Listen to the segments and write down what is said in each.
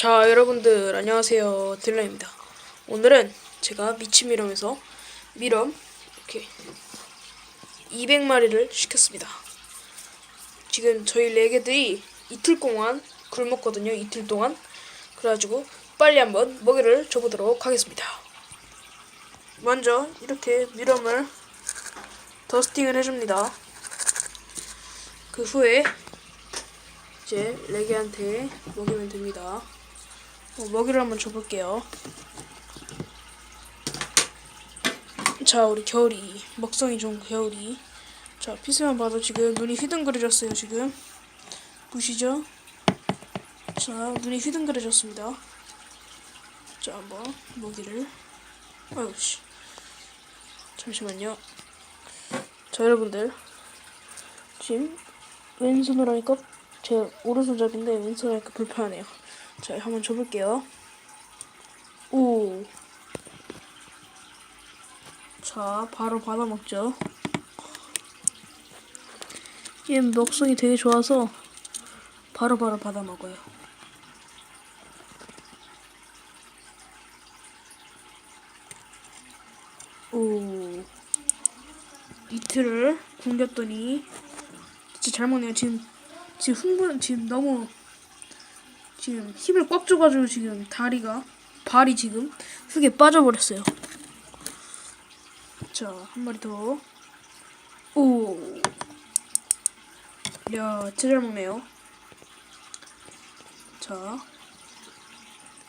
자, 여러분들 안녕하세요. 딜라입니다. 오늘은 제가 미친 미럼에서 미럼 이렇게 200마리를 시켰습니다. 지금 저희 레게들이 이틀 동안 굶었거든요. 이틀 동안. 그래가지고 빨리 한번 먹이를 줘보도록 하겠습니다. 먼저 이렇게 미럼을 더스팅을 해줍니다. 그 후에 이제 레게한테 먹이면 됩니다. 어, 먹이를 한번 줘볼게요. 자, 우리 겨울이 먹성이 좋은 겨울이. 자, 피스만 봐도 지금 눈이 휘둥그레졌어요. 지금 보시죠? 자, 눈이 휘둥그레졌습니다. 자, 한번 먹이를. 아유 씨. 잠시만요. 자, 여러분들 지금 왼손으로 하니까 제 오른손잡인데 왼손으로 하니까 불편하네요. 자, 한번 줘볼게요. 오. 자, 바로 받아 먹죠. 얘 먹성이 되게 좋아서 바로바로 받아 먹어요. 오. 이틀을 굶겼더니 진짜 잘 먹네요. 지금 지금 흥분 지금 너무 지금 힘을 꽉 줘가지고 지금 다리가 발이 지금 흙에 빠져버렸어요. 자, 한 마리 더. 오. 야, 진짜 잘 먹네요. 자,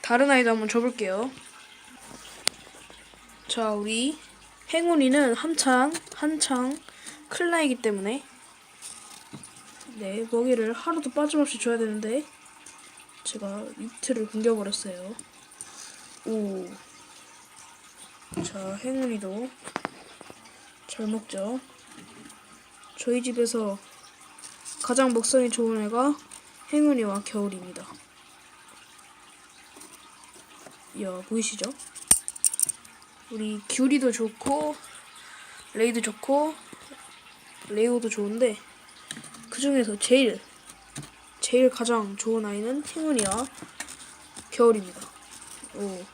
다른 아이도 한번 줘볼게요. 자, 우리 행운이는 한창, 한창 클 나이기 때문에 네, 먹이를 하루도 빠짐없이 줘야 되는데 제가 이틀을 굶겨버렸어요. 오. 자, 행운이도 잘 먹죠. 저희 집에서 가장 먹성이 좋은 애가 행운이와 겨울입니다. 이야, 보이시죠? 우리 귤이도 좋고, 레이도 좋고, 레오도 좋은데, 그 중에서 제일, 제일 가장 좋은 아이는 행운이와 겨울입니다. 오.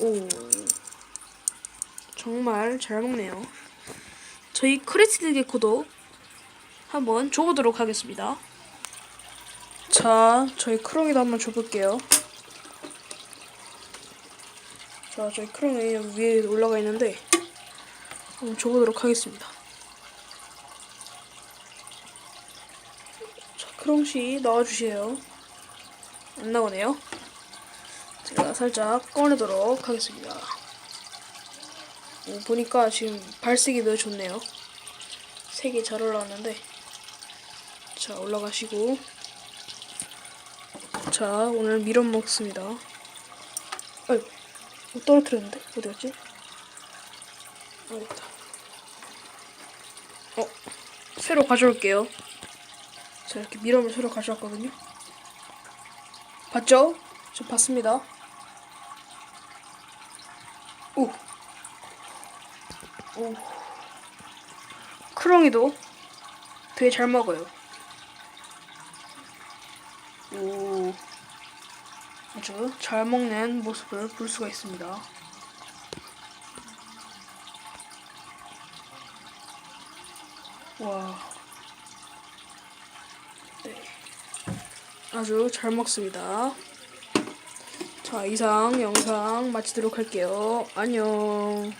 오. 정말 잘 먹네요. 저희 크레스트 개코도 한번 줘보도록 하겠습니다. 자, 저희 크롱이도 한번 줘볼게요. 자, 저희 크롱이 위에 올라가 있는데 한번 줘보도록 하겠습니다. 크롱씨 나와주세요. 안 나오네요. 제가 살짝 꺼내도록 하겠습니다. 오, 보니까 지금 발색이 매우 좋네요. 색이 잘 올라왔는데 자 올라가시고 자 오늘 미럼 먹습니다. 아유 뭐 떨어뜨렸는데 어디 갔지? 어 있다. 어 새로 가져올게요. 자 이렇게 미럼을 새로 가져왔거든요. 봤죠? 저 봤습니다. 오. 오. 크롱이도 되게 잘 먹어요. 오. 아주 잘 먹는 모습을 볼 수가 있습니다. 와. 네. 아주 잘 먹습니다. 자, 이상 영상 마치도록 할게요. 안녕.